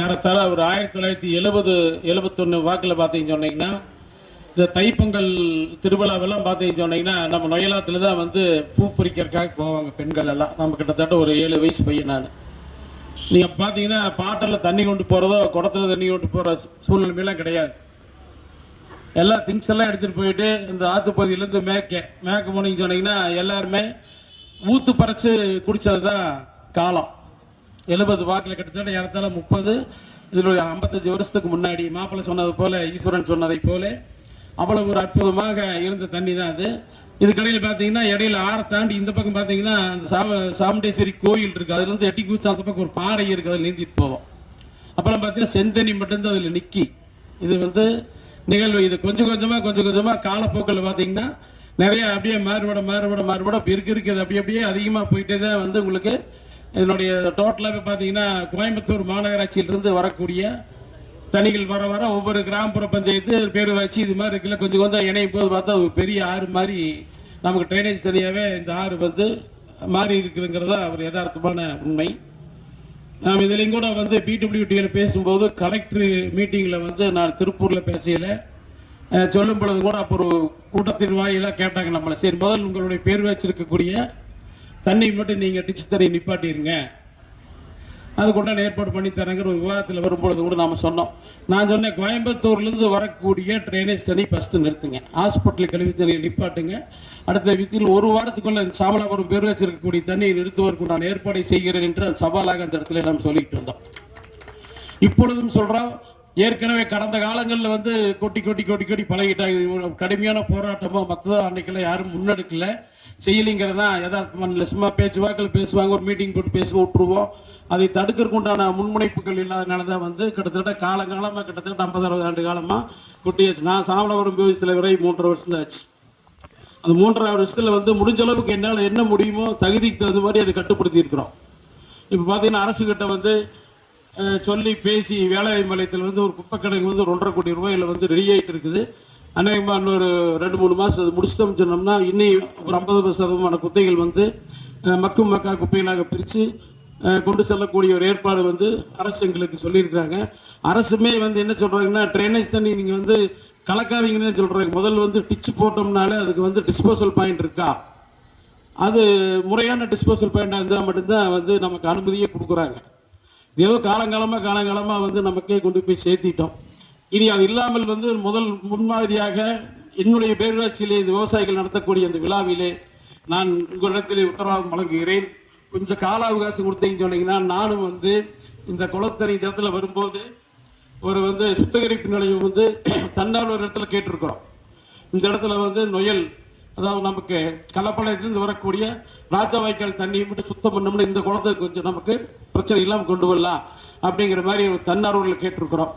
ஏறத்தாழ ஒரு ஆயிரத்தி தொள்ளாயிரத்தி எழுபது எழுபத்தொன்று வாக்கில் பார்த்தீங்கன்னு சொன்னீங்கன்னா இந்த தைப்பொங்கல் திருவிழாவெல்லாம் பார்த்தீங்கன்னு சொன்னீங்கன்னா நம்ம நொயலாத்துல தான் வந்து பூ பறிக்கிறதுக்காக போவாங்க பெண்கள் எல்லாம். நம்ம கிட்டத்தட்ட ஒரு ஏழு வயசு பையன் நான். நீங்கள் பார்த்தீங்கன்னா பாட்டில் தண்ணி கொண்டு போகிறதோ குடத்துல தண்ணி கொண்டு போகிற சூழ்நிலைமையெல்லாம் கிடையாது. எல்லா திங்ஸ் எல்லாம் எடுத்துகிட்டு போயிட்டு இந்த ஆற்றுப்பகுதியிலேருந்து மேற்க மேக்க போனீங்கன்னு சொன்னீங்கன்னா எல்லாருமே ஊத்து பறைச்சு குடித்தது தான் காலம். எழுபது வாக்கில் கிட்டத்தட்ட இடத்துல முப்பது இதில் ஒரு ஐம்பத்தஞ்சு வருஷத்துக்கு முன்னாடி மாப்பிள்ளை சொன்னது போல ஈஸ்வரன் சொன்னதை போல அவ்வளவு ஒரு அற்புதமாக இருந்த தண்ணி தான் அது. இதுக்கடையில் பார்த்தீங்கன்னா இடையில ஆறை தாண்டி இந்த பக்கம் பார்த்தீங்கன்னா அந்த சாம சாமுண்டேஸ்வரி கோயில் இருக்குது அதுலேருந்து எட்டி குச்சி அந்த பக்கம் ஒரு பாறை இருக்குது அதில் நீந்திட்டு போவோம். அப்புறம் பார்த்தீங்கன்னா செந்தண்ணி மட்டும்தான் அதில் நிற்கி இது வந்து நிகழ்வு. இது கொஞ்சம் கொஞ்சமாக கொஞ்சம் கொஞ்சமாக காலப்போக்கில் பார்த்தீங்கன்னா நிறையா அப்படியே மாறுபட மாறுபட மாறுபட இருக்கு இருக்குது அப்படியே அப்படியே அதிகமாக போயிட்டே தான் வந்து உங்களுக்கு இதனுடைய டோட்டலாகவே பார்த்தீங்கன்னா கோயம்புத்தூர் மாநகராட்சியிலிருந்து வரக்கூடிய தனிகள் வர வர ஒவ்வொரு கிராமப்புற பஞ்சாயத்து பேரூராட்சி இது மாதிரி இருக்குல்ல கொஞ்சம் கொஞ்சம் இணையும் போது பார்த்தா ஒரு பெரிய ஆறு மாதிரி நமக்கு ட்ரைனேஜ் தனியாகவே இந்த ஆறு வந்து மாறி இருக்குதுங்கிறது தான் ஒரு யதார்த்தமான உண்மை. நாம் இதுலேயும் கூட வந்து பிடபிள்யூடியில் பேசும்போது கலெக்டர் மீட்டிங்கில் வந்து நான் திருப்பூரில் பேசையில் சொல்லும் பொழுது கூட அப்போ ஒரு கூட்டத்தின் வாயிலாக கேட்டாங்க நம்மளை. சரி முதல் உங்களுடைய பேர் வச்சிருக்கக்கூடிய தண்ணி மட்டும் நீங்கள் டிச்சு தரையை நிப்பாட்டிருங்க. அதுக்குண்டான ஏற்பாடு பண்ணி தரங்கிற ஒரு விவாதத்தில் வரும்பொழுது கூட நாம சொன்னோம். நான் சொன்னேன் கோயம்புத்தூர்லேருந்து வரக்கூடிய ட்ரைனேஜ் தண்ணி ஃபஸ்ட்டு நிறுத்துங்க. ஹாஸ்பிட்டல் கழிவு தண்ணியை நிப்பாட்டுங்க. அடுத்த வித்தில் ஒரு வாரத்துக்குள்ள சாமலாபுரம் பேர் வச்சிருக்கக்கூடிய தண்ணியை நிறுத்துவதற்கு நான் ஏற்பாடை செய்கிறேன் என்று அது சவாலாக அந்த இடத்துல நாம் சொல்லிட்டு இருந்தோம். இப்பொழுதும் சொல்கிறோம் ஏற்கனவே கடந்த காலங்களில் வந்து கொட்டி கொட்டி கொட்டி கொட்டி பழகிட்டாங்க. கடுமையான போராட்டமோ மற்றதோ அன்னைக்கெல்லாம் யாரும் முன்னெடுக்கல. செய்யலிங்கிறது தான் யதார்த்தமான இல்லை சும்மா பேச்சு வாக்கில் பேசுவாங்க ஒரு மீட்டிங் போட்டு பேச விட்டுருவோம். அதை தடுக்கிறதுக்கு உண்டான முன்முனைப்புகள் இல்லாதனால தான் வந்து கிட்டத்தட்ட காலங்காலமாக கிட்டத்தட்ட ஐம்பது அறுபது ஆண்டு காலமாக கொட்டியாச்சு. நான் சாமலபுரம் போய் சில வரை மூன்றரை வருஷம் ஆச்சு. அந்த மூன்றரை வருஷத்தில் வந்து முடிஞ்ச அளவுக்கு என்னால் என்ன முடியுமோ தகுதிக்கு தகுந்த மாதிரி அதை கட்டுப்படுத்தி இருக்கிறோம் இப்போ பார்த்தீங்கன்னா அரசுக்கிட்ட வந்து சொல்லி பேசி வேலை மலையத்தில் வந்து ஒரு குப்பை கிடங்கு வந்து ஒரு ஒன்றரை கோடி ரூபாயில் வந்து ரெடி ஆகிட்டு இருக்குது. அநேகமாக இன்னொரு ரெண்டு மூணு மாதம் அது முடிச்சிட்டோம்னு சொன்னோம்னா இன்னும் ஒரு ஐம்பது சதவீதமான குத்தைகள் வந்து மக்கும் மக்கா குப்பைகளாக பிரித்து கொண்டு செல்லக்கூடிய ஒரு ஏற்பாடு வந்து அரசு எங்களுக்கு சொல்லியிருக்கிறாங்க. அரசுமே வந்து என்ன சொல்கிறாங்கன்னா ட்ரைனேஜ் தண்ணி நீங்கள் வந்து கலக்காதீங்கன்னு சொல்கிறாங்க முதல்ல வந்து டிச்சு போட்டோம்னாலே அதுக்கு வந்து டிஸ்போசல் பாயிண்ட் இருக்கா? அது முறையான டிஸ்போசல் பாயிண்டாக இருந்தால் மட்டும்தான் வந்து நமக்கு அனுமதியே கொடுக்குறாங்க. ஏதோ காலங்காலமாக காலங்காலமாக வந்து நமக்கே கொண்டு போய் சேர்த்திட்டோம். இனி அது இல்லாமல் வந்து முதல் முன்மாதிரியாக என்னுடைய பேரூராட்சியிலே இந்த விவசாயிகள் நடத்தக்கூடிய அந்த விழாவிலே நான் உங்களிடத்திலே உத்தரவாதம் வழங்குகிறேன். கொஞ்சம் கால அவகாசம் கொடுத்தீங்கன்னு சொன்னீங்கன்னா நானும் வந்து இந்த குளத்தறி இந்த இடத்துல வரும்போது ஒரு வந்து சுத்திகரிப்பு நிலையம் வந்து தன்னார்வ இடத்துல கேட்டிருக்கிறோம். இந்த இடத்துல வந்து நொயல் அதாவது நமக்கு கலப்பாளையத்திலிருந்து வரக்கூடிய ராஜா வாய்க்கால் தண்ணியை மட்டும் சுத்தம் பண்ணோம்னா இந்த குளத்துக்கு கொஞ்சம் நமக்கு பிரச்சனை இல்லாமல் கொண்டு வரலாம் அப்படிங்கிற மாதிரி ஒரு தன்னார்வர்கள் கேட்டிருக்கிறோம்.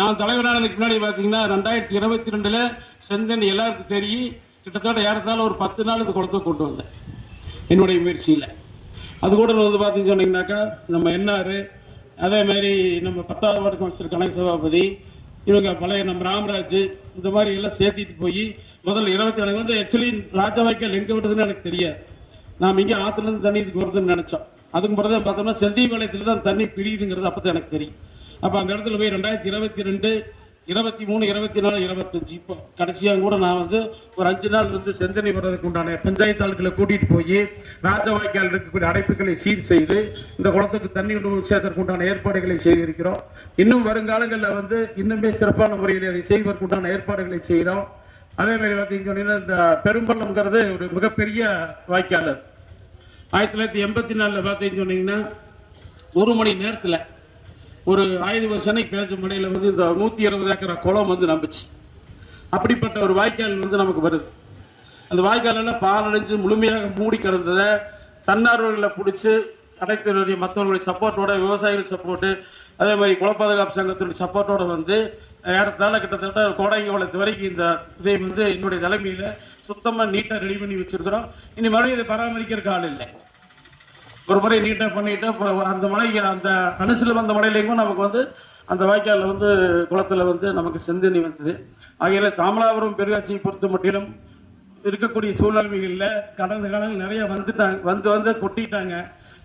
நான் தலைவரானதுக்கு முன்னாடி பார்த்தீங்கன்னா ரெண்டாயிரத்தி இருபத்தி ரெண்டில் செந்தன் எல்லாருக்கும் தெரியும். கிட்டத்தட்ட யாருந்தாலும் ஒரு பத்து நாள் இந்த குளத்தை கொண்டு வந்தேன். என்னுடைய முயற்சியில். அது கூட வந்து பார்த்தீங்கன்னு சொன்னீங்கன்னாக்கா நம்ம என்ஆர் அதே மாதிரி நம்ம பத்தாவது வார்டு கவுன்சிலர் கணக்கு சபாபதி இவங்க பழைய நம்ம ராமராஜ் இந்த மாதிரி எல்லாம் சேர்த்திட்டு போய் முதல்ல இருபத்தி எனக்கு வந்து ஆக்சுவலி ராஜவாய்க்கால் எங்கே விட்டதுன்னு எனக்கு தெரியாது. நாம் இங்கே ஆற்றுலேருந்து தண்ணி இதுக்கு வருதுன்னு நினச்சோம். அதுக்கு பிறகு பார்த்தோம்னா செந்திபாளையத்தில் தான் தண்ணி பிடிக்குதுங்கிறது அப்போ தான் எனக்கு தெரியும். அப்போ அந்த இடத்துல போய் ரெண்டாயிரத்தி இருபத்தி ரெண்டு இருபத்தி மூணு இருபத்தி நாலு இருபத்தஞ்சு. இப்போ கடைசியாக கூட நான் வந்து ஒரு அஞ்சு நாள் வந்து செந்தனை வர்றதுக்கு உண்டான பஞ்சாயத்து ஆளுக்களை கூட்டிகிட்டு போய் ராஜவாய்க்கால் இருக்கக்கூடிய அடைப்புகளை சீர் செய்து இந்த குளத்துக்கு தண்ணி கொண்டு சேர்த்ததற்கு உண்டான ஏற்பாடுகளை செய்திருக்கிறோம். இன்னும் வருங்காலங்களில் வந்து இன்னுமே சிறப்பான முறையில் அதை செய்வதற்கு உண்டான ஏற்பாடுகளை செய்கிறோம். அதே மாதிரி பார்த்தீங்கன்னு சொன்னீங்கன்னா இந்த பெரும்பள்ளம்ங்கிறது ஒரு மிகப்பெரிய வாய்க்கால். ஆயிரத்தி தொள்ளாயிரத்தி எண்பத்தி நாலில் பார்த்தீங்கன்னு சொன்னீங்கன்னா ஒரு மணி நேரத்தில் ஒரு ஆயிரம் வருஷனை பேச்சு மடையில். வந்து இந்த நூற்றி இருபது ஏக்கரா குளம் வந்து நம்பிச்சு. அப்படிப்பட்ட ஒரு வாய்க்கால் வந்து நமக்கு வருது. அந்த வாய்க்காலெல்லாம் பாலடைஞ்சு முழுமையாக மூடி கிடந்ததை தன்னார்வர்களை பிடிச்சி அனைத்து மற்றவர்களுடைய சப்போர்ட்டோட விவசாயிகள் சப்போர்ட்டு அதே மாதிரி குல பாதுகாப்பு சங்கத்தினுடைய சப்போர்ட்டோட வந்து ஏறத்தாழ கிட்டத்தட்ட கோடைங்கோளத்து வரைக்கும் இந்த இதை வந்து என்னுடைய தலைமையில் சுத்தமாக நீட்டாக ரெடி பண்ணி வச்சிருக்கிறோம். இனி மறுபடியும் இதை பராமரிக்கிறதுக்கு ஆள் இல்லை. ஒரு முறை நீட்டாக பண்ணிட்டு அப்புறம் அந்த மலைக்கு அந்த அனுசில் வந்த மலையிலேயும் நமக்கு வந்து அந்த வாய்க்காலில் வந்து குளத்தில் வந்து நமக்கு செந்தண்ணி வந்தது ஆகையில சாமலாபுரம் பெருகாட்சியை பொறுத்த மட்டிலும் இருக்கக்கூடிய சூழ்நிலைகளில் கடந்த காலங்கள் நிறைய வந்துட்டாங்க வந்து வந்து கொட்டிட்டாங்க.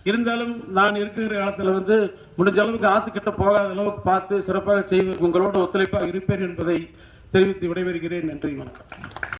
இருந்தாலும் நான் இருக்கிற காலத்தில் வந்து முடிஞ்ச அளவுக்கு ஆற்றுக்கிட்ட போகாத அளவுக்கு பார்த்து சிறப்பாக செய்து உங்களோட ஒத்துழைப்பாக இருப்பேன் என்பதை தெரிவித்து விடைபெறுகிறேன். நன்றி வணக்கம்.